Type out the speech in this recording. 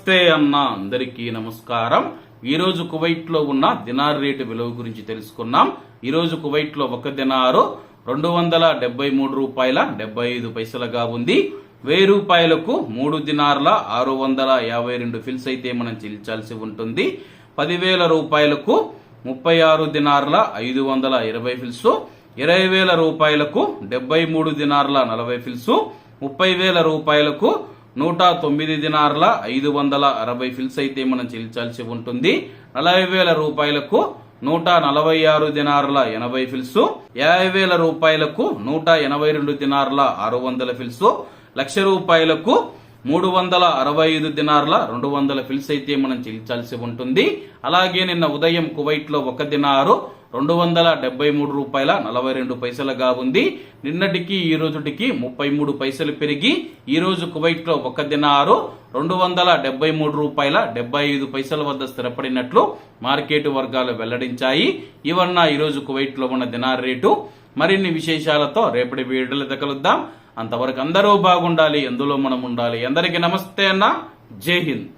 నమస్తే అన్న అందరికీ నమస్కారం. ఈరోజు కువైట్లో ఉన్న దినార్ రేటు విలువ గురించి తెలుసుకున్నాం. ఈరోజు కువైట్లో ఒక దినారు రెండు వందల డెబ్బై మూడు రూపాయల డెబ్బై ఐదు పైసలుగా ఉంది. వెయ్యి రూపాయలకు మూడు దినార్ల ఆరు వందల యాభై రెండు ఫిల్స్ అయితే మనం చెల్లించాల్సి ఉంటుంది. పదివేల రూపాయలకు ముప్పై ఆరు దినార్ల ఐదు వందల ఇరవై ఫిల్స్ ఇరవై వేల రూపాయలకు డెబ్బై మూడు దినార్ల నలభై ఫిల్స్ ముప్పై వేల రూపాయలకు నూట తొమ్మిది దినార్ల ఐదు వందల అరవై ఫిల్స్ అయితే మనం చెల్లించాల్సి ఉంటుంది. నలభై వేల రూపాయలకు నూట నలభై ఆరు దినార్ల ఎనభై ఫిల్స్ యాభై వేల రూపాయలకు నూట ఎనభై రెండు దినార్ల ఆరు వందల ఫిల్స్ లక్ష రూపాయలకు మూడు వందల అరవై ఐదు దినార్ల రెండు వందల ఫిల్స్ అయితే మనం చెల్లించాల్సి ఉంటుంది. అలాగే నిన్న ఉదయం కువైట్లో ఒక దినారు రెండు వందల డెబ్బై మూడు రూపాయల నలభై రెండు పైసలుగా ఉంది నిన్నటికి ఈ రోజుటికి ముప్పై మూడు పైసలు పెరిగి ఈ రోజు కువైట్లో ఒక దినారు రెండు వందల డెబ్బై మూడు రూపాయల డెబ్బై ఐదు పైసల వద్ద స్థిరపడినట్లు మార్కెట్ వర్గాలు వెల్లడించాయి. ఇవన్న ఈ రోజు కువైట్లో ఉన్న దినార్ రేటు. మరిన్ని విశేషాలతో రేపటి వీడియోలో కలుద్దాం అంతవరకు అందరూ బాగుండాలి ఎందులో మనం ఉండాలి. అందరికీ నమస్తే అన్న. జై హింద్.